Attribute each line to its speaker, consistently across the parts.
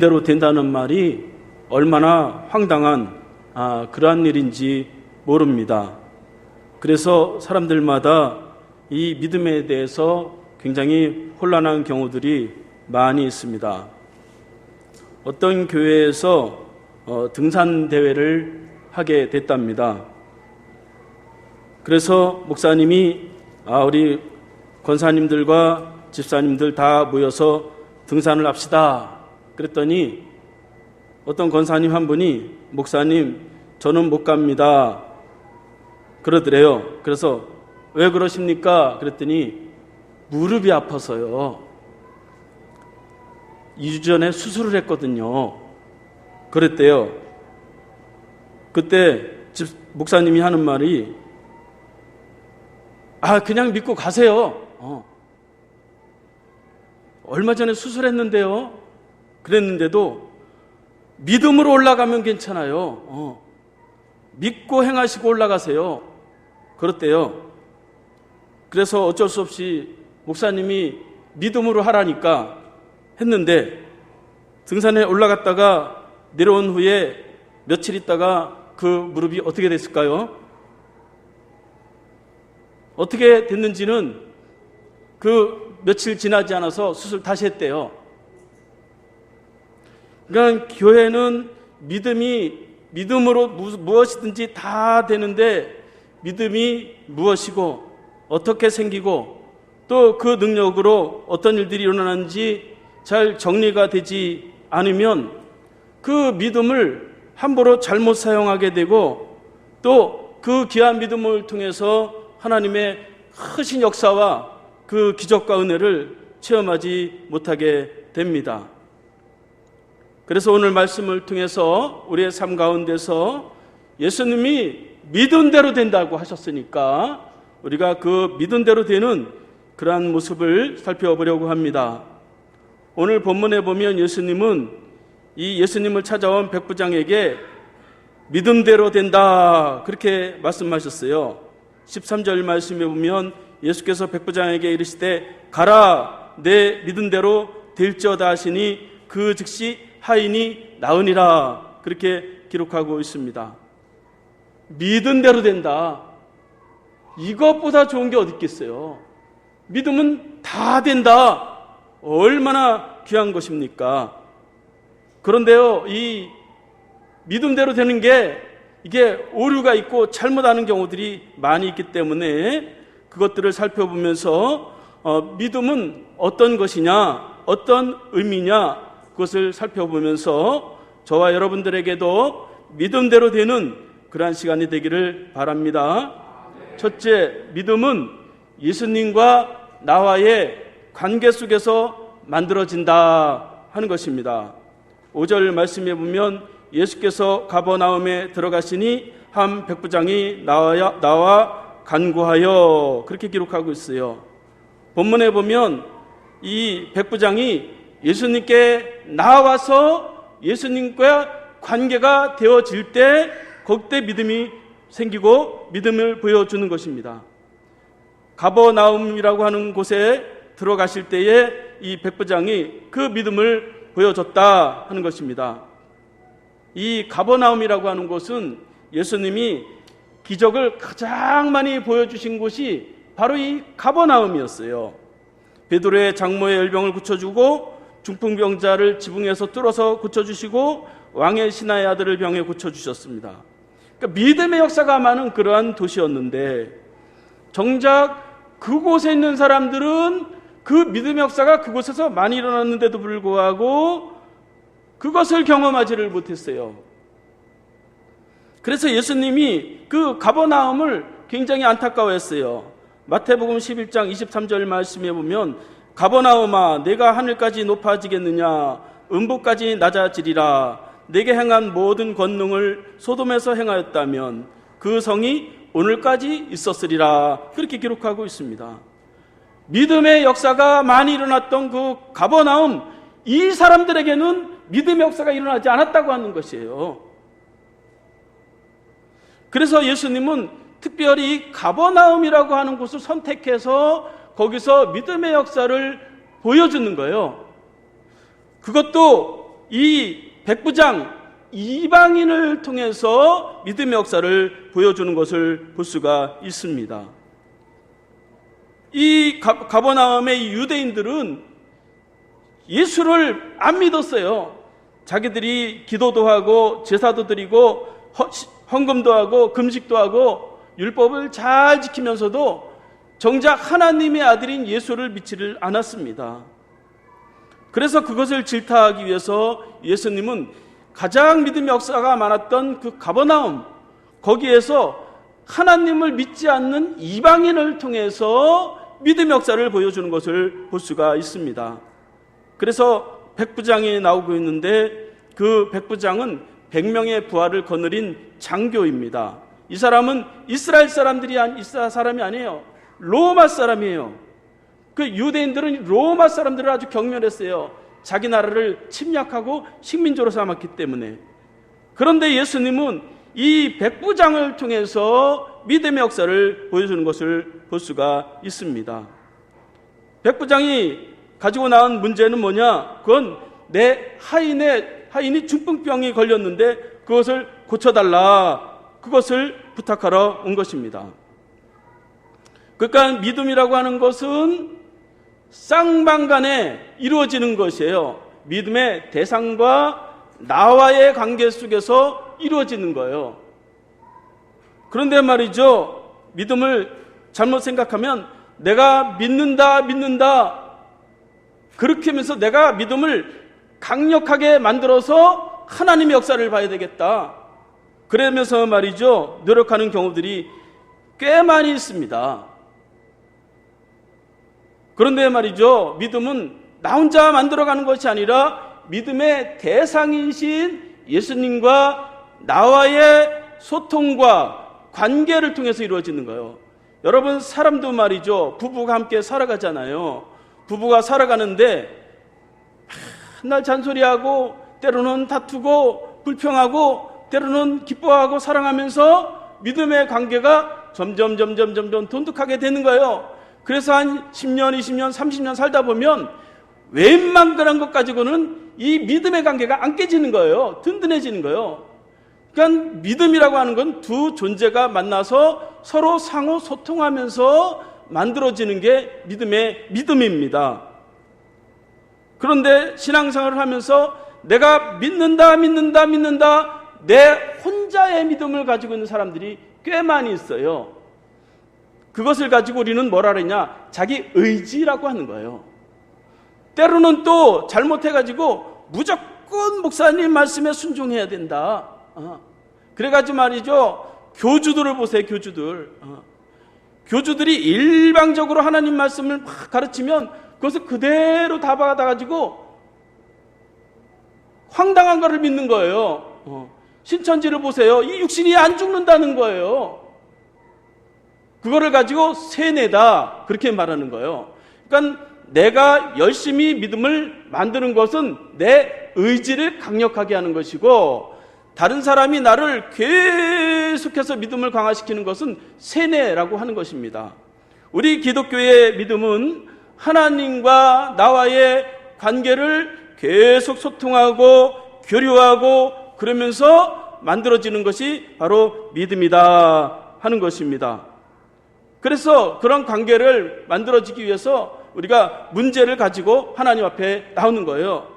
Speaker 1: 대로 된다는 말이 얼마나 황당한 아, 그러한 일인지 모릅니다. 그래서 사람들마다 이 믿음에 대해서 굉장히 혼란한 경우들이 많이 있습니다. 어떤 교회에서 어, 등산 대회를 하게 됐답니다. 그래서 목사님이 아, 우리 권사님들과 집사님들 다 모여서 등산을 합시다. 그랬더니 어떤 권사님 한 분이 목사님 저는 못 갑니다. 그러더래요. 그래서 왜 그러십니까? 그랬더니 무릎이 아파서요. 2주 전에 수술을 했거든요. 그랬대요. 그때 집 목사님이 하는 말이 아 그냥 믿고 가세요. 어. 얼마 전에 수술했는데요. 그랬는데도 믿음으로 올라가면 괜찮아요. 어. 믿고 행하시고 올라가세요. 그렇대요. 그래서 어쩔 수 없이 목사님이 믿음으로 하라니까 했는데 등산에 올라갔다가 내려온 후에 며칠 있다가 그 무릎이 어떻게 됐을까요? 어떻게 됐는지는 그 며칠 지나지 않아서 수술 다시 했대요. 그러니까 교회는 믿음이 믿음으로 무엇이든지 다 되는데 믿음이 무엇이고 어떻게 생기고 또 그 능력으로 어떤 일들이 일어나는지 잘 정리가 되지 않으면 그 믿음을 함부로 잘못 사용하게 되고 또 그 귀한 믿음을 통해서 하나님의 크신 역사와 그 기적과 은혜를 체험하지 못하게 됩니다. 그래서 오늘 말씀을 통해서 우리의 삶 가운데서 예수님이 믿은 대로 된다고 하셨으니까 우리가 그 믿은 대로 되는 그러한 모습을 살펴보려고 합니다. 오늘 본문에 보면 예수님은 이 예수님을 찾아온 백부장에게 믿음대로 된다 그렇게 말씀하셨어요. 13절 말씀에 보면 예수께서 백부장에게 이르시되 가라 내 믿은 대로 될지어다 하시니 그 즉시 하인이 나으니라 그렇게 기록하고 있습니다. 믿은 대로 된다. 이것보다 좋은 게 어디 있겠어요? 믿음은 다 된다. 얼마나 귀한 것입니까? 그런데요, 이 믿음대로 되는 게 이게 오류가 있고 잘못하는 경우들이 많이 있기 때문에 그것들을 살펴보면서 어, 믿음은 어떤 것이냐, 어떤 의미냐, 그것을 살펴보면서 저와 여러분들에게도 믿음대로 되는 그러한 시간이 되기를 바랍니다. 첫째, 믿음은 예수님과 나와의 관계 속에서 만들어진다 하는 것입니다. 5절 말씀에 보면 예수께서 가버나움에 들어가시니 한 백부장이 나와, 나와 간구하여 그렇게 기록하고 있어요. 본문에 보면 이 백부장이 예수님께 나와서 예수님과 관계가 되어질 때 그때 믿음이 생기고 믿음을 보여주는 것입니다. 가버나움이라고 하는 곳에 들어가실 때에 이 백부장이 그 믿음을 보여줬다 하는 것입니다. 이 가버나움이라고 하는 곳은 예수님이 기적을 가장 많이 보여주신 곳이 바로 이 가버나움이었어요. 베드로의 장모의 열병을 고쳐주고 중풍병자를 지붕에서 뚫어서 고쳐주시고 왕의 신하의 아들을 병에 고쳐주셨습니다. 그러니까 믿음의 역사가 많은 그러한 도시였는데 정작 그곳에 있는 사람들은 그 믿음의 역사가 그곳에서 많이 일어났는데도 불구하고 그것을 경험하지를 못했어요. 그래서 예수님이 그 가버나움을 굉장히 안타까워했어요. 마태복음 11장 23절 말씀에 보면 가버나움아 내가 하늘까지 높아지겠느냐 음부까지 낮아지리라 내게 행한 모든 권능을 소돔에서 행하였다면 그 성이 오늘까지 있었으리라 그렇게 기록하고 있습니다. 믿음의 역사가 많이 일어났던 그 가버나움 이 사람들에게는 믿음의 역사가 일어나지 않았다고 하는 것이에요. 그래서 예수님은 특별히 가버나움이라고 하는 곳을 선택해서 거기서 믿음의 역사를 보여주는 거예요. 그것도 이 백부장 이방인을 통해서 믿음의 역사를 보여주는 것을 볼 수가 있습니다. 이 가버나움의 유대인들은 예수를 안 믿었어요. 자기들이 기도도 하고 제사도 드리고 헌금도 하고 금식도 하고 율법을 잘 지키면서도 정작 하나님의 아들인 예수를 믿지를 않았습니다. 그래서 그것을 질타하기 위해서 예수님은 가장 믿음의 역사가 많았던 그 가버나움 거기에서 하나님을 믿지 않는 이방인을 통해서 믿음의 역사를 보여주는 것을 볼 수가 있습니다. 그래서 백부장이 나오고 있는데 그 백부장은 100명의 부하를 거느린 장교입니다. 이 사람은 이스라엘 사람들이 아니 이스라엘 사람이 아니에요. 로마 사람이에요. 그 유대인들은 로마 사람들을 아주 경멸했어요. 자기 나라를 침략하고 식민지로 삼았기 때문에. 그런데 예수님은 이 백부장을 통해서 믿음의 역사를 보여주는 것을 볼 수가 있습니다. 백부장이 가지고 나온 문제는 뭐냐? 그건 내 하인의 하인이 중풍병이 걸렸는데 그것을 고쳐달라. 그것을 부탁하러 온 것입니다. 그러니까 믿음이라고 하는 것은 쌍방간에 이루어지는 것이에요. 믿음의 대상과 나와의 관계 속에서 이루어지는 거예요. 그런데 말이죠. 믿음을 잘못 생각하면 내가 믿는다, 믿는다. 그렇게 하면서 내가 믿음을 강력하게 만들어서 하나님의 역사를 봐야 되겠다. 그러면서 말이죠. 노력하는 경우들이 꽤 많이 있습니다. 그런데 말이죠. 믿음은 나 혼자 만들어가는 것이 아니라 믿음의 대상이신 예수님과 나와의 소통과 관계를 통해서 이루어지는 거예요. 여러분, 사람도 말이죠. 부부가 함께 살아가잖아요. 부부가 살아가는데 맨날 잔소리하고 때로는 다투고 불평하고 때로는 기뻐하고 사랑하면서 믿음의 관계가 점점 점점 점점 돈독하게 되는 거예요. 그래서 한 10년, 20년, 30년 살다 보면 웬만한 것 가지고는 이 믿음의 관계가 안 깨지는 거예요. 든든해지는 거예요. 그러니까 믿음이라고 하는 건 두 존재가 만나서 서로 상호 소통하면서 만들어지는 게 믿음의 믿음입니다. 그런데 신앙생활을 하면서 내가 믿는다, 믿는다, 믿는다, 내 혼자의 믿음을 가지고 있는 사람들이 꽤 많이 있어요. 그것을 가지고 우리는 뭐라 그러냐? 자기 의지라고 하는 거예요. 때로는 또 잘못해가지고 무조건 목사님 말씀에 순종해야 된다. 어. 그래가지고 말이죠. 교주들을 보세요, 교주들. 어. 교주들이 일방적으로 하나님 말씀을 막 가르치면 그것을 그대로 다 받아가지고 황당한 것을 믿는 거예요. 어. 신천지를 보세요. 이 육신이 안 죽는다는 거예요. 그거를 가지고 세뇌다. 그렇게 말하는 거예요. 그러니까 내가 열심히 믿음을 만드는 것은 내 의지를 강력하게 하는 것이고 다른 사람이 나를 계속해서 믿음을 강화시키는 것은 세뇌라고 하는 것입니다. 우리 기독교의 믿음은 하나님과 나와의 관계를 계속 소통하고 교류하고 그러면서 만들어지는 것이 바로 믿음이다 하는 것입니다. 그래서 그런 관계를 만들어지기 위해서 우리가 문제를 가지고 하나님 앞에 나오는 거예요.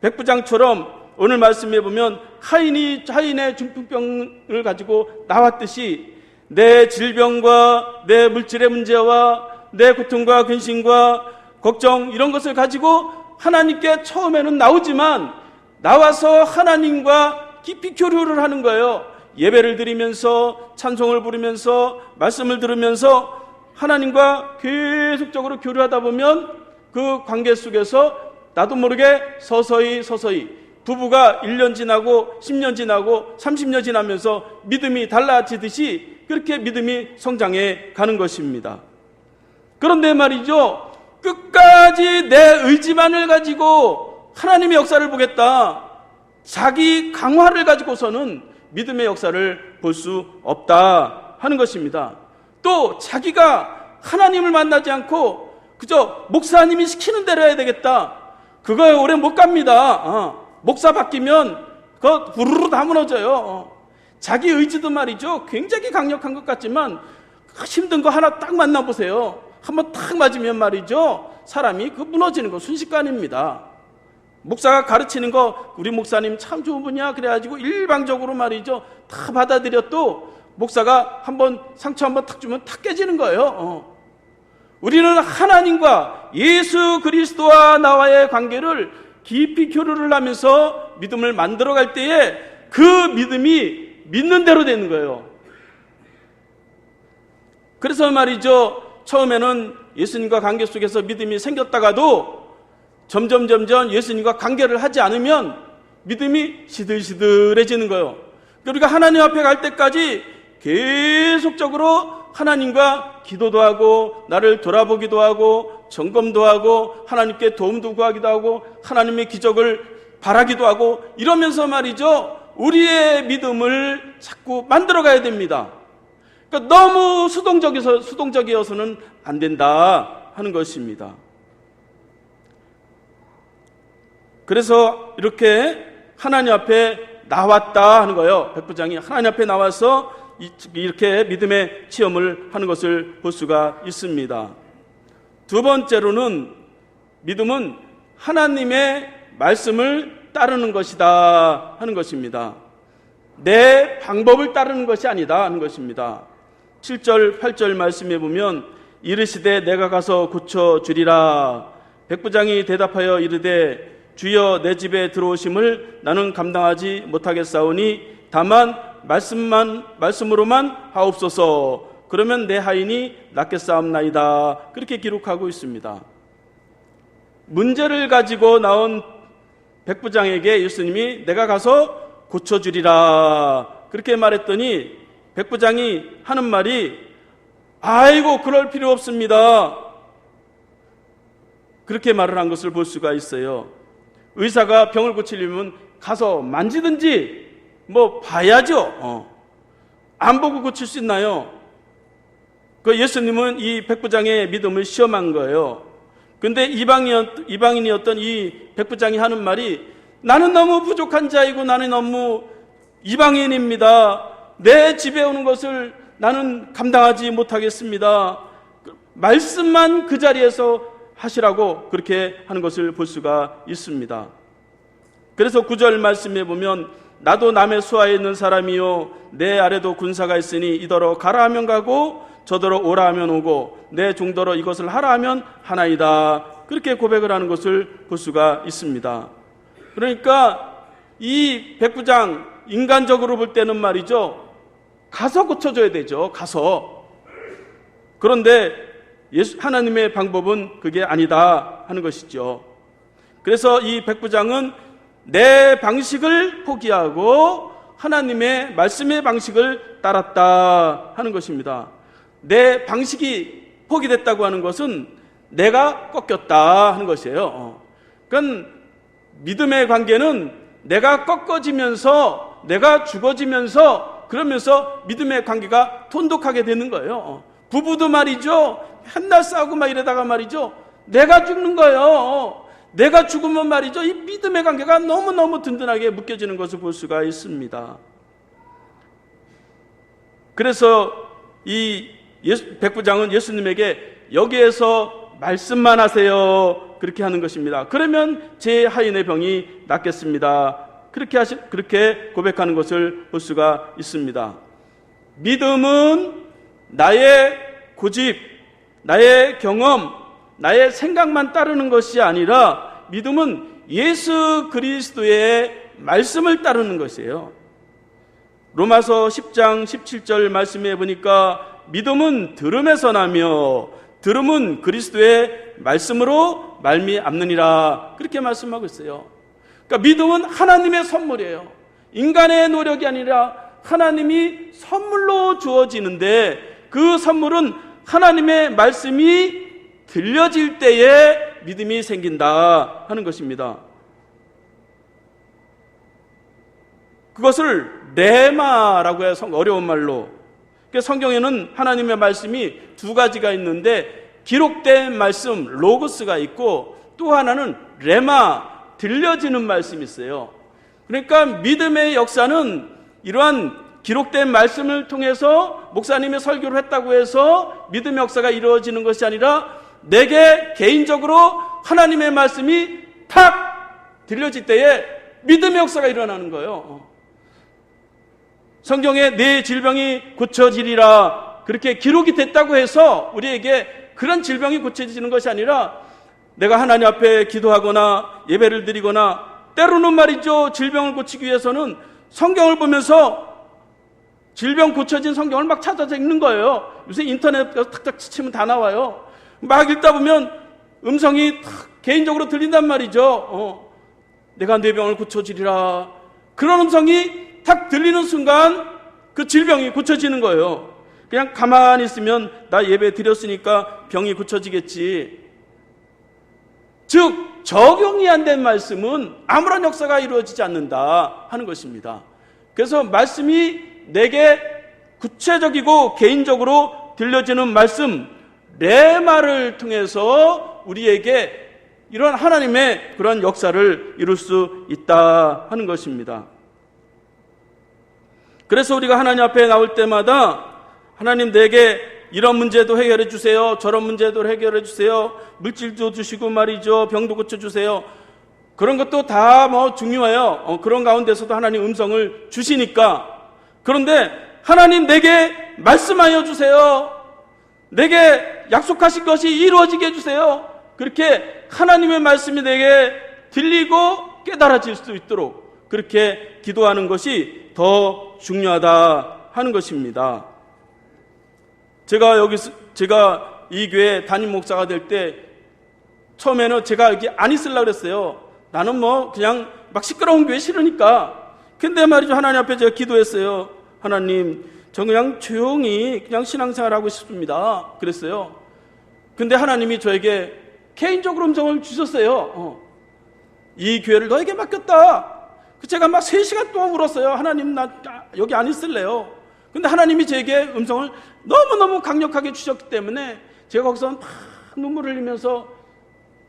Speaker 1: 백부장처럼 오늘 말씀해 보면 하인이 하인의 중풍병을 가지고 나왔듯이 내 질병과 내 물질의 문제와 내 고통과 근심과 걱정 이런 것을 가지고 하나님께 처음에는 나오지만 나와서 하나님과 깊이 교류를 하는 거예요. 예배를 드리면서 찬송을 부르면서 말씀을 들으면서 하나님과 계속적으로 교류하다 보면 그 관계 속에서 나도 모르게 서서히 서서히 부부가 1년 지나고 10년 지나고 30년 지나면서 믿음이 달라지듯이 그렇게 믿음이 성장해 가는 것입니다. 그런데 말이죠. 끝까지 내 의지만을 가지고 하나님의 역사를 보겠다. 자기 강화를 가지고서는 믿음의 역사를 볼 수 없다 하는 것입니다. 또 자기가 하나님을 만나지 않고 그저 목사님이 시키는 대로 해야 되겠다. 그거에 오래 못 갑니다. 어. 목사 바뀌면 그 후루루 다 무너져요. 어. 자기 의지도 말이죠. 굉장히 강력한 것 같지만 힘든 거 하나 딱 만나보세요. 한번 탁 맞으면 말이죠. 사람이 그 무너지는 거 순식간입니다. 목사가 가르치는 거 우리 목사님 참 좋은 분이야 그래가지고 일방적으로 말이죠. 다 받아들여 도 목사가 한번 상처 한번 탁 주면 탁 깨지는 거예요. 어. 우리는 하나님과 예수 그리스도와 나와의 관계를 깊이 교류를 하면서 믿음을 만들어갈 때에 그 믿음이 믿는 대로 되는 거예요. 그래서 말이죠. 처음에는 예수님과 관계 속에서 믿음이 생겼다가도 점점 점점 예수님과 관계를 하지 않으면 믿음이 시들시들해지는 거예요. 우리가 하나님 앞에 갈 때까지 계속적으로 하나님과 기도도 하고 나를 돌아보기도 하고 점검도 하고 하나님께 도움도 구하기도 하고 하나님의 기적을 바라기도 하고 이러면서 말이죠. 우리의 믿음을 자꾸 만들어 가야 됩니다. 그러니까 너무 수동적이어서 수동적이어서는 안 된다 하는 것입니다. 그래서 이렇게 하나님 앞에 나왔다 하는 거예요. 백부장이 하나님 앞에 나와서 이렇게 믿음의 체험을 하는 것을 볼 수가 있습니다. 두 번째로는 믿음은 하나님의 말씀을 따르는 것이다 하는 것입니다. 내 방법을 따르는 것이 아니다 하는 것입니다. 7절, 8절 말씀해 보면 이르시되 내가 가서 고쳐 주리라. 백부장이 대답하여 이르되 주여 내 집에 들어오심을 나는 감당하지 못하겠사오니 다만 말씀만 말씀으로만 하옵소서. 그러면 내 하인이 낫겠사옵나이다. 그렇게 기록하고 있습니다. 문제를 가지고 나온 백부장에게 예수님이 내가 가서 고쳐주리라. 그렇게 말했더니 백부장이 하는 말이 아이고 그럴 필요 없습니다. 그렇게 말을 한 것을 볼 수가 있어요. 의사가 병을 고치려면 가서 만지든지 뭐 봐야죠. 어. 안 보고 고칠 수 있나요? 그 예수님은 이 백부장의 믿음을 시험한 거예요. 근데 이방이었, 이방인이었던 이 백부장이 하는 말이 나는 너무 부족한 자이고 나는 너무 이방인입니다. 내 집에 오는 것을 나는 감당하지 못하겠습니다. 말씀만 그 자리에서 하시라고 그렇게 하는 것을 볼 수가 있습니다. 그래서 구절 말씀에 보면 나도 남의 수하에 있는 사람이요 내 아래도 군사가 있으니 이더러 가라 하면 가고 저더러 오라 하면 오고 내 종더러 이것을 하라 하면 하나이다. 그렇게 고백을 하는 것을 볼 수가 있습니다. 그러니까 이 백부장 인간적으로 볼 때는 말이죠. 가서 고쳐줘야 되죠. 가서. 그런데 예수, 하나님의 방법은 그게 아니다 하는 것이죠. 그래서 이 백부장은 내 방식을 포기하고 하나님의 말씀의 방식을 따랐다 하는 것입니다. 내 방식이 포기됐다고 하는 것은 내가 꺾였다 하는 것이에요. 그러니까 믿음의 관계는 내가 꺾어지면서 내가 죽어지면서 그러면서 믿음의 관계가 돈독하게 되는 거예요. 부부도 말이죠. 맨날 싸우고 막 이러다가 말이죠. 내가 죽는 거예요. 내가 죽으면 말이죠. 이 믿음의 관계가 너무너무 든든하게 묶여지는 것을 볼 수가 있습니다. 그래서 이 예수, 백부장은 예수님에게 여기에서 말씀만 하세요. 그렇게 하는 것입니다. 그러면 제 하인의 병이 낫겠습니다. 그렇게 하시, 그렇게 고백하는 것을 볼 수가 있습니다. 믿음은 나의 고집, 나의 경험, 나의 생각만 따르는 것이 아니라 믿음은 예수 그리스도의 말씀을 따르는 것이에요. 로마서 10장 17절 말씀해 보니까 믿음은 들음에서 나며 들음은 그리스도의 말씀으로 말미암느니라 그렇게 말씀하고 있어요. 그러니까 믿음은 하나님의 선물이에요. 인간의 노력이 아니라 하나님이 선물로 주어지는데 그 선물은 하나님의 말씀이 들려질 때에 믿음이 생긴다 하는 것입니다. 그것을 레마라고 해서 어려운 말로 그러니까 성경에는 하나님의 말씀이 두 가지가 있는데 기록된 말씀 로고스가 있고 또 하나는 레마 들려지는 말씀이 있어요. 그러니까 믿음의 역사는 이러한 기록된 말씀을 통해서 목사님의 설교를 했다고 해서 믿음의 역사가 이루어지는 것이 아니라 내게 개인적으로 하나님의 말씀이 탁 들려질 때에 믿음의 역사가 일어나는 거예요. 성경에 내 질병이 고쳐지리라 그렇게 기록이 됐다고 해서 우리에게 그런 질병이 고쳐지는 것이 아니라 내가 하나님 앞에 기도하거나 예배를 드리거나 때로는 말이죠 질병을 고치기 위해서는 성경을 보면서 질병 고쳐진 성경을 막 찾아서 읽는 거예요. 요새 인터넷 탁탁 치면 다 나와요. 막 읽다 보면 음성이 탁 개인적으로 들린단 말이죠. 어, 내가 내 병을 고쳐주리라. 그런 음성이 탁 들리는 순간 그 질병이 고쳐지는 거예요. 그냥 가만히 있으면 나 예배 드렸으니까 병이 고쳐지겠지. 즉, 적용이 안 된 말씀은 아무런 역사가 이루어지지 않는다 하는 것입니다. 그래서 말씀이 내게 구체적이고 개인적으로 들려지는 말씀, 레마를 통해서 우리에게 이런 하나님의 그런 역사를 이룰 수 있다 하는 것입니다. 그래서 우리가 하나님 앞에 나올 때마다 하나님 내게 이런 문제도 해결해 주세요. 저런 문제도 해결해 주세요. 물질도 주시고 말이죠. 병도 고쳐 주세요. 그런 것도 다 뭐 중요해요. 어, 그런 가운데서도 하나님 음성을 주시니까. 그런데 하나님 내게 말씀하여 주세요. 내게 약속하신 것이 이루어지게 해주세요. 그렇게 하나님의 말씀이 내게 들리고 깨달아질 수 있도록 그렇게 기도하는 것이 더 중요하다 하는 것입니다. 제가 여기, 제가 이 교회 담임 목사가 될 때 처음에는 제가 여기 안 있으려고 그랬어요. 나는 뭐 그냥 막 시끄러운 교회 싫으니까. 근데 말이죠. 하나님 앞에 제가 기도했어요. 하나님, 저 그냥 조용히 그냥 신앙생활 하고 싶습니다. 그랬어요. 근데 하나님이 저에게 개인적으로 음성을 주셨어요. 어. 이 교회를 너에게 맡겼다. 그 제가 막 3시간 동안 울었어요. 하나님, 나 여기 안 있을래요. 근데 하나님이 제게 음성을 너무너무 강력하게 주셨기 때문에 제가 거기서 막 눈물을 흘리면서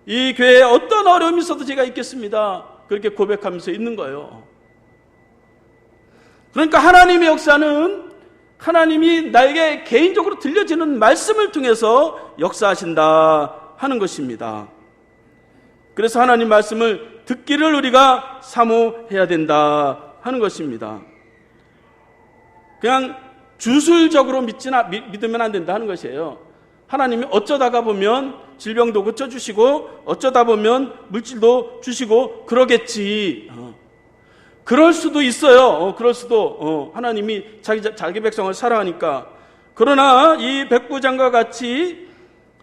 Speaker 1: 이 교회에 어떤 어려움이 있어도 제가 있겠습니다. 그렇게 고백하면서 있는 거예요. 그러니까 하나님의 역사는 하나님이 나에게 개인적으로 들려지는 말씀을 통해서 역사하신다 하는 것입니다. 그래서 하나님 말씀을 듣기를 우리가 사모해야 된다 하는 것입니다. 그냥 주술적으로 믿지나, 믿으면 안 된다 하는 것이에요. 하나님이 어쩌다가 보면 질병도 고쳐주시고 어쩌다 보면 물질도 주시고 그러겠지. 어. 그럴 수도 있어요. 어, 그럴 수도 어, 하나님이 자기 자기 백성을 사랑하니까. 그러나 이 백부장과 같이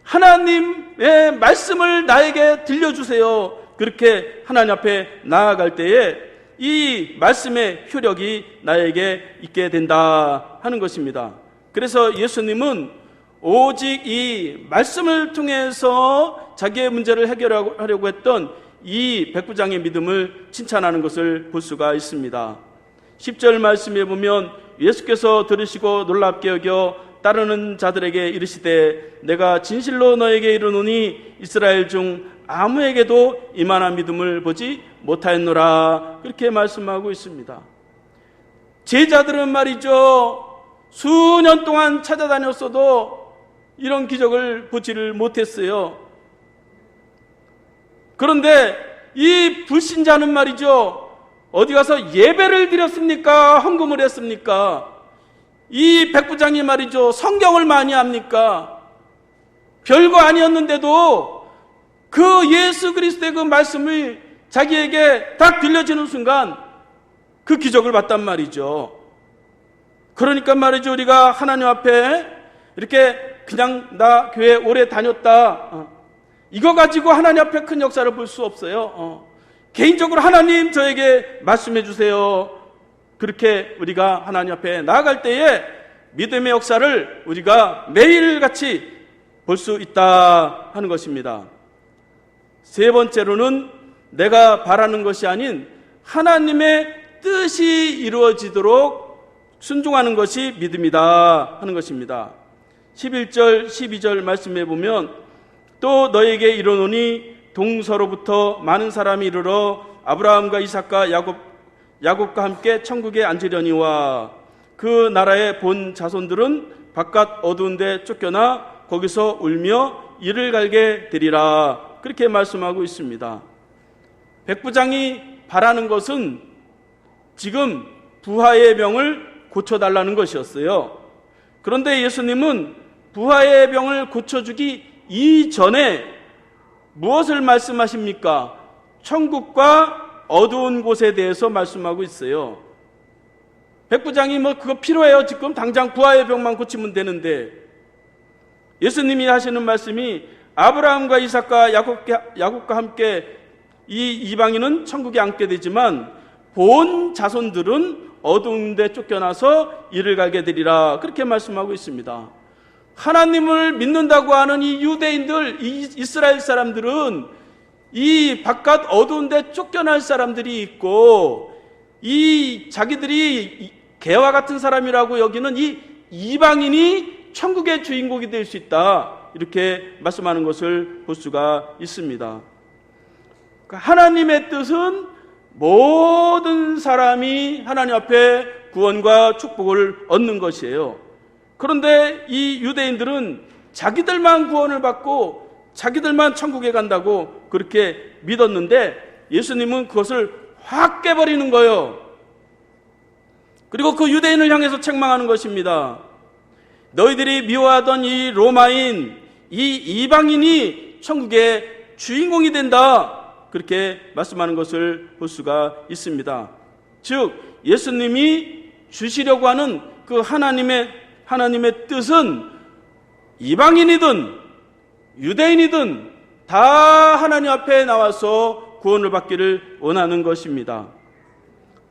Speaker 1: 하나님의 말씀을 나에게 들려주세요. 그렇게 하나님 앞에 나아갈 때에 이 말씀의 효력이 나에게 있게 된다 하는 것입니다. 그래서 예수님은 오직 이 말씀을 통해서 자기의 문제를 해결하려고 했던 이 백부장의 믿음을 칭찬하는 것을 볼 수가 있습니다. 10절 말씀에 보면 예수께서 들으시고 놀랍게 여겨 따르는 자들에게 이르시되 내가 진실로 너에게 이르노니 이스라엘 중 아무에게도 이만한 믿음을 보지 못하였노라 그렇게 말씀하고 있습니다. 제자들은 말이죠 수년 동안 찾아다녔어도 이런 기적을 보지를 못했어요. 그런데 이 불신자는 말이죠. 어디 가서 예배를 드렸습니까? 헌금을 했습니까? 이 백부장이 말이죠. 성경을 많이 합니까? 별거 아니었는데도 그 예수 그리스도의 그 말씀을 자기에게 딱 들려지는 순간 그 기적을 봤단 말이죠. 그러니까 말이죠. 우리가 하나님 앞에 이렇게 그냥 나 교회 오래 다녔다. 어. 이거 가지고 하나님 앞에 큰 역사를 볼 수 없어요. 어. 개인적으로 하나님 저에게 말씀해 주세요. 그렇게 우리가 하나님 앞에 나아갈 때에 믿음의 역사를 우리가 매일같이 볼 수 있다 하는 것입니다. 세 번째로는 내가 바라는 것이 아닌 하나님의 뜻이 이루어지도록 순종하는 것이 믿음이다 하는 것입니다. 11절, 12절 말씀해 보면 또 너에게 이르노니 동서로부터 많은 사람이 이르러 아브라함과 이삭과 야곱 야곱과 함께 천국에 앉으려니와 그 나라의 본 자손들은 바깥 어두운 데 쫓겨나 거기서 울며 이를 갈게 되리라 그렇게 말씀하고 있습니다. 백부장이 바라는 것은 지금 부하의 병을 고쳐달라는 것이었어요. 그런데 예수님은 부하의 병을 고쳐주기 이전에 무엇을 말씀하십니까? 천국과 어두운 곳에 대해서 말씀하고 있어요. 백부장이 뭐 그거 필요해요. 지금 당장 부하의 병만 고치면 되는데 예수님이 하시는 말씀이 아브라함과 이삭과 야곱과, 함께 이 이방인은 천국에 앉게 되지만 본 자손들은 어두운 데 쫓겨나서 이를 갈게 되리라 그렇게 말씀하고 있습니다. 하나님을 믿는다고 하는 이 유대인들, 이 이스라엘 사람들은 이 바깥 어두운 데 쫓겨날 사람들이 있고 이 자기들이 개와 같은 사람이라고 여기는 이 이방인이 천국의 주인공이 될 수 있다. 이렇게 말씀하는 것을 볼 수가 있습니다. 그러니까 하나님의 뜻은 모든 사람이 하나님 앞에 구원과 축복을 얻는 것이에요. 그런데 이 유대인들은 자기들만 구원을 받고 자기들만 천국에 간다고 그렇게 믿었는데 예수님은 그것을 확 깨버리는 거예요. 그리고 그 유대인을 향해서 책망하는 것입니다. 너희들이 미워하던 이 로마인, 이 이방인이 천국의 주인공이 된다. 그렇게 말씀하는 것을 볼 수가 있습니다. 즉, 예수님이 주시려고 하는 그 하나님의, 하나님의 뜻은 이방인이든 유대인이든 다 하나님 앞에 나와서 구원을 받기를 원하는 것입니다.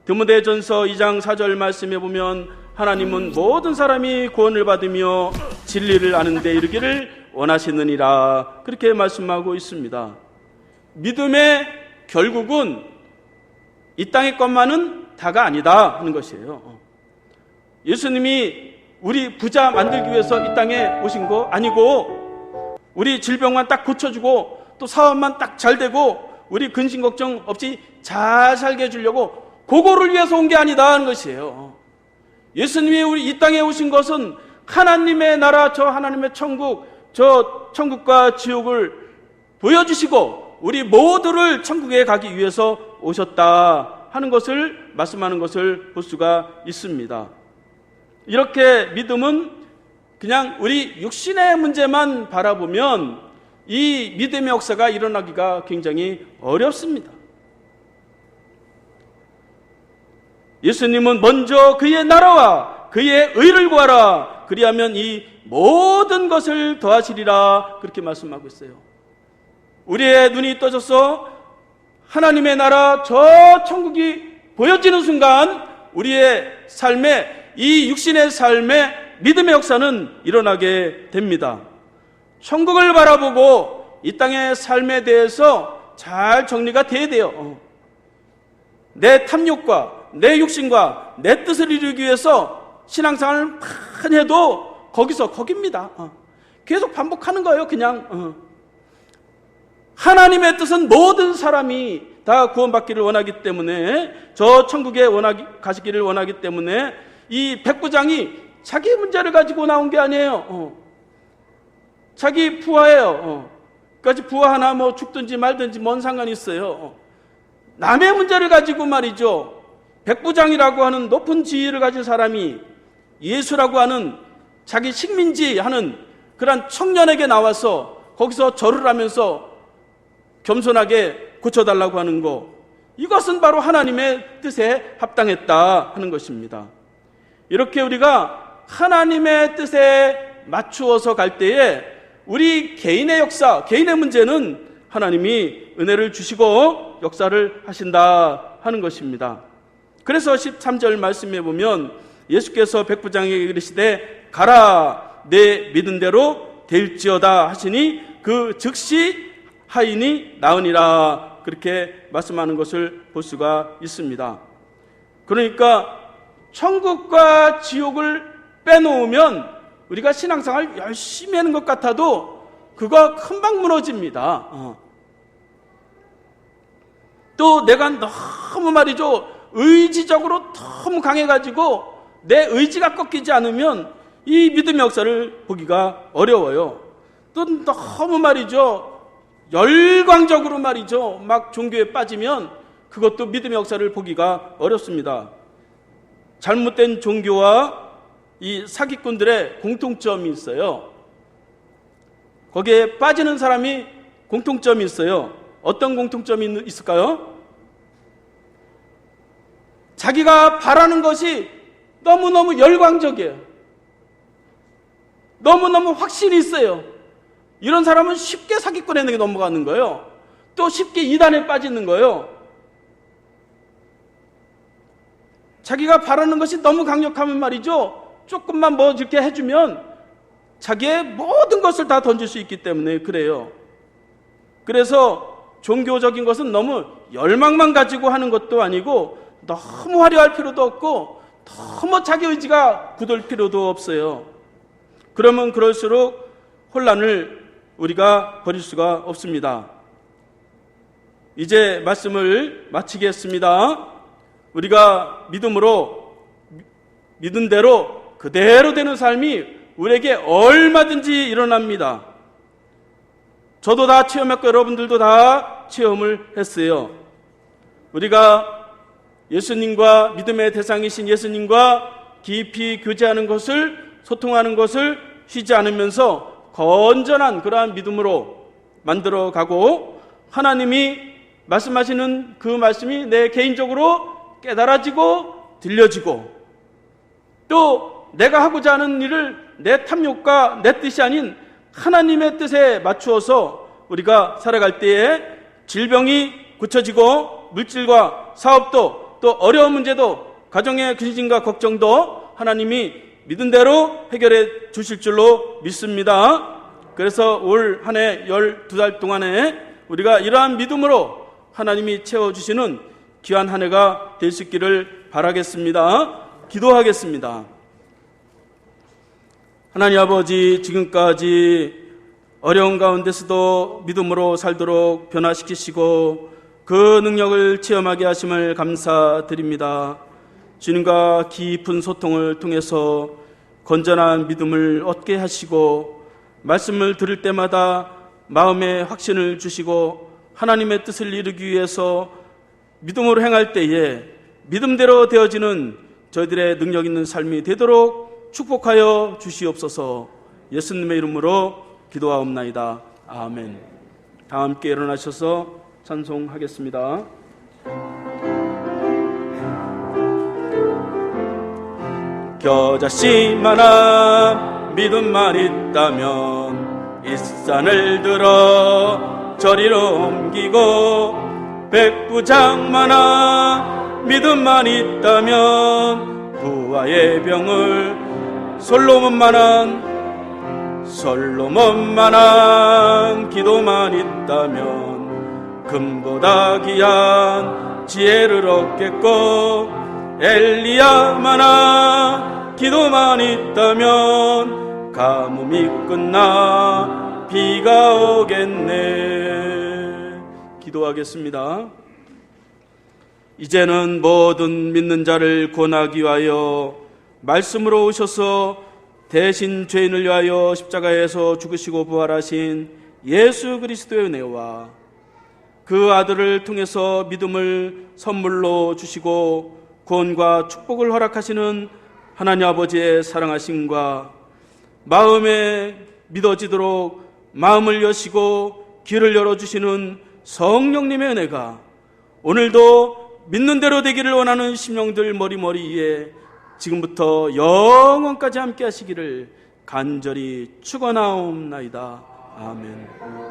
Speaker 1: 드무데전서 2장 4절 말씀에 보면 하나님은 모든 사람이 구원을 받으며 진리를 아는 데 이르기를 원하시느니라 그렇게 말씀하고 있습니다. 믿음의 결국은 이 땅의 것만은 다가 아니다 하는 것이에요. 예수님이 우리 부자 만들기 위해서 이 땅에 오신 거 아니고 우리 질병만 딱 고쳐주고 또 사업만 딱 잘 되고 우리 근심 걱정 없이 잘 살게 해주려고 그거를 위해서 온 게 아니다 하는 것이에요. 예수님이 우리 이 땅에 오신 것은 하나님의 나라, 저 하나님의 천국, 저 천국과 지옥을 보여주시고 우리 모두를 천국에 가기 위해서 오셨다 하는 것을 말씀하는 것을 볼 수가 있습니다. 이렇게 믿음은 그냥 우리 육신의 문제만 바라보면 이 믿음의 역사가 일어나기가 굉장히 어렵습니다. 예수님은 먼저 그의 나라와 그의 의를 구하라. 그리하면 이 모든 것을 더하시리라. 그렇게 말씀하고 있어요. 우리의 눈이 떠져서 하나님의 나라 저 천국이 보여지는 순간 우리의 삶에 이 육신의 삶에 믿음의 역사는 일어나게 됩니다. 천국을 바라보고 이 땅의 삶에 대해서 잘 정리가 돼야 돼요. 내 탐욕과 내 육신과 내 뜻을 이루기 위해서 신앙생활을 많이 해도 거기서 거깁니다. 어. 계속 반복하는 거예요, 그냥. 어. 하나님의 뜻은 모든 사람이 다 구원받기를 원하기 때문에 저 천국에 원하기, 가시기를 원하기 때문에 이 백부장이 자기 문제를 가지고 나온 게 아니에요. 어. 자기 부하예요. 어. 까지 부하 하나 뭐 죽든지 말든지 뭔 상관이 있어요. 어. 남의 문제를 가지고 말이죠. 백부장이라고 하는 높은 지위를 가진 사람이 예수라고 하는 자기 식민지 하는 그런 청년에게 나와서 거기서 절을 하면서 겸손하게 고쳐달라고 하는 거 이것은 바로 하나님의 뜻에 합당했다 하는 것입니다. 이렇게 우리가 하나님의 뜻에 맞추어서 갈 때에 우리 개인의 역사, 개인의 문제는 하나님이 은혜를 주시고 역사를 하신다 하는 것입니다. 그래서 13절 말씀에 보면 예수께서 백부장에게 이르시되 가라 내 믿은 대로 될지어다 하시니 그 즉시 하인이 나으니라 그렇게 말씀하는 것을 볼 수가 있습니다. 그러니까 천국과 지옥을 빼놓으면 우리가 신앙생활 열심히 하는 것 같아도 그거 금방 무너집니다. 어. 또 내가 너무 말이죠. 의지적으로 너무 강해가지고 내 의지가 꺾이지 않으면 이 믿음의 역사를 보기가 어려워요. 또 너무 말이죠. 열광적으로 말이죠. 막 종교에 빠지면 그것도 믿음의 역사를 보기가 어렵습니다. 잘못된 종교와 이 사기꾼들의 공통점이 있어요. 거기에 빠지는 사람이 공통점이 있어요. 어떤 공통점이 있- 있을까요? 자기가 바라는 것이 너무너무 열광적이에요. 너무너무 확신이 있어요. 이런 사람은 쉽게 사기꾼에게 넘어가는 거예요. 또 쉽게 이단에 빠지는 거예요. 자기가 바라는 것이 너무 강력하면 말이죠. 조금만 뭐 이렇게 해주면 자기의 모든 것을 다 던질 수 있기 때문에 그래요. 그래서 종교적인 것은 너무 열망만 가지고 하는 것도 아니고 너무 화려할 필요도 없고 너무 자기 의지가 굳을 필요도 없어요. 그러면 그럴수록 혼란을 우리가 버릴 수가 없습니다. 이제 말씀을 마치겠습니다. 우리가 믿음으로 믿은 대로 그대로 되는 삶이 우리에게 얼마든지 일어납니다. 저도 다 체험했고 여러분들도 다 체험을 했어요. 우리가 예수님과 믿음의 대상이신 예수님과 깊이 교제하는 것을 소통하는 것을 쉬지 않으면서 건전한 그러한 믿음으로 만들어 가고 하나님이 말씀하시는 그 말씀이 내 개인적으로 깨달아지고 들려지고 또 내가 하고자 하는 일을 내 탐욕과 내 뜻이 아닌 하나님의 뜻에 맞추어서 우리가 살아갈 때에 질병이 고쳐지고 물질과 사업도 또 어려운 문제도 가정의 근심과 걱정도 하나님이 믿은 대로 해결해 주실 줄로 믿습니다. 그래서 올 한 해 12달 동안에 우리가 이러한 믿음으로 하나님이 채워주시는 귀한 한 해가 될 수 있기를 바라겠습니다. 기도하겠습니다. 하나님 아버지 지금까지 어려운 가운데서도 믿음으로 살도록 변화시키시고 그 능력을 체험하게 하심을 감사드립니다. 주님과 깊은 소통을 통해서 건전한 믿음을 얻게 하시고 말씀을 들을 때마다 마음에 확신을 주시고 하나님의 뜻을 이루기 위해서 믿음으로 행할 때에 믿음대로 되어지는 저희들의 능력 있는 삶이 되도록 축복하여 주시옵소서 예수님의 이름으로 기도하옵나이다. 아멘. 다 함께 일어나셔서 찬송하겠습니다. 겨자씨만 한 믿음만 있다면 이 산을 들어 저리로 옮기고 백부장만한 믿음만 있다면 부하의 병을 솔로몬만한 솔로몬만한 기도만 있다면 금보다 귀한 지혜를 얻겠고 엘리야만한 기도만 있다면 가뭄이 끝나 비가 오겠네 기도하겠습니다. 이제는 모든 믿는 자를 권하기 위하여 말씀으로 오셔서 대신 죄인을 위하여 십자가에서 죽으시고 부활하신 예수 그리스도의 은혜와 그 아들을 통해서 믿음을 선물로 주시고 구원과 축복을 허락하시는 하나님 아버지의 사랑하심과 마음에 믿어지도록 마음을 여시고 귀를 열어주시는 성령님의 은혜가 오늘도 믿는 대로 되기를 원하는 심령들 머리머리에 지금부터 영원까지 함께 하시기를 간절히 축원하옵나이다. 아멘.